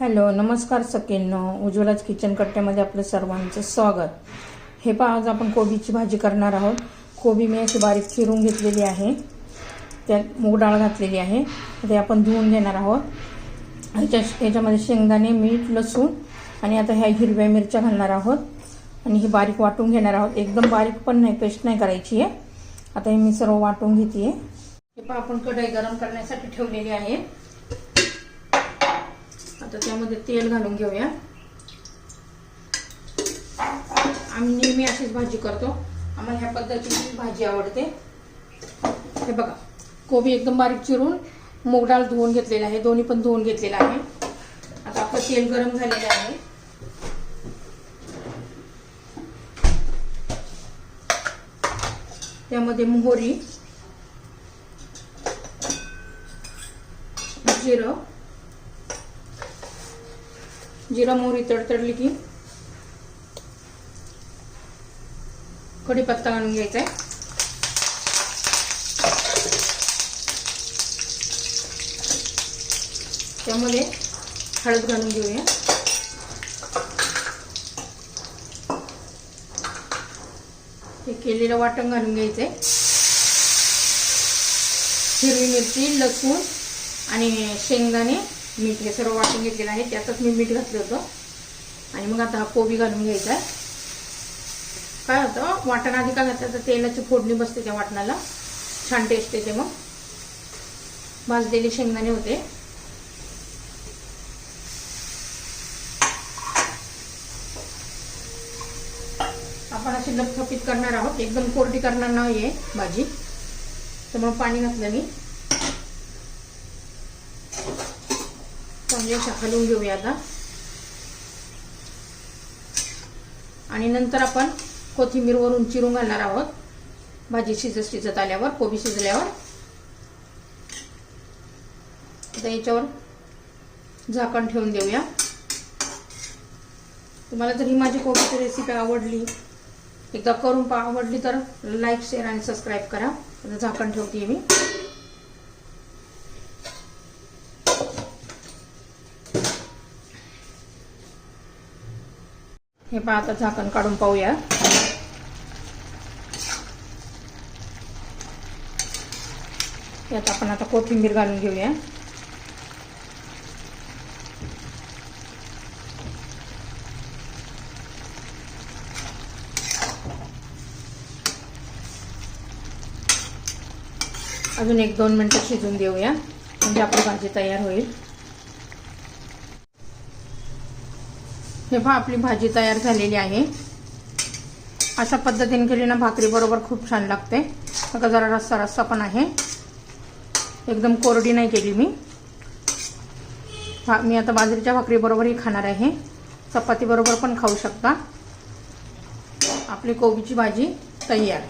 Hello नमस्कार सकेंनो उज्ज्वलाच kitchen कट्ट्यामध्ये आपलं सर्वांचं स्वागत. हे पहा आज आपण कोबीची भाजी करणार आहोत. कोबी मी अशी बारीक चिरून घेतलेली आहे. त्यात मूग डाळ घातलेली आहे. ते आपण धुवून घेणार आहोत. ह्याच्या ह्याच्यामध्ये शेंगदाणे मीठ लसूण आणि आता ह्या हिरव्या मिरच्या घालणार आहोत. आणि ही बारीक वाटून घेणार आहोत. एकदम बारीक पण नाही पेस्ट नाही करायची आहे. आता हे मी सर्व वाटून घेते हे पहा आपण कढई गरम करण्यासाठी ठेवलेली आहे. आता त्यामध्ये तेल घालून घेऊया. आम्ही नेहमी अशीच भाजी करतो. आम्हाला ह्या पद्धतीची भाजी आवडते. हे बघा कोबी एकदम बारीक चिरून मूग डाळ धुवून घेतलेला आहे. दोन्ही पण धुवून घेतलेला आहे. आता आपलं तेल गरम झालेलं आहे. त्यामध्ये मोहरी जिरं जिरा मोहरी तडतडली की कढीपत्ता घालून घ्यायचा आहे. त्यामध्ये हळद घालून घेऊया. हे केलेलं वाटण घालून घ्यायचं आहे. हिरवी मिरची लसूण आणि शेंगदाणे मीठ हे सर्व वाटून घेतलेलं आहे त्यातच मी मीठ घातलं होतं. आणि मग आता हा कोबी घालून घ्यायचा आहे. काय होतं वाटण आधी काय घातलं तर तेलाची फोडणी बसते त्या वाटणाला. छान टेस्ट येते मग. भाजलेले शेंगदाणे होते. आपण अशी लपथपीत करणार आहोत. एकदम कोरडी करणार नाही आहे भाजी. तर मग पाणी घातलं मी. चांगली अशा हलवून घेऊया आता. आणि नंतर आपण कोथिंबीरवरून चिरून घालणार आहोत. भाजी शिजत शिजत आल्यावर कोबी शिजल्यावर. आता याच्यावर झाकण ठेवून देऊया. तुम्हाला जर ही माझी कोबीची रेसिपी आवडली एकदा करून पा आवडली तर लाईक शेअर आणि सबस्क्राईब करा. आता झाकण ठेवते मी. हे पण आता झाकण काढून पाहूया. यात आपण आता कोथिंबीर घालून घेऊया. अजून एक दोन मिनटं शिजून देऊया म्हणजे आपली भाजी तयार होईल. हे पहा आपली भाजी तयार झालेली आहे. अशा पद्धतीने केली ना भाकरीबरोबर खूप छान लागते. बघा जरा रस्सा रस्सा पण आहे. एकदम कोरडी नाही केली मी. भा मी आता बाजरीच्या भाकरीबरोबरही खाणार आहे. चपातीबरोबर पण खाऊ शकता. आपली कोबीची भाजी तयार.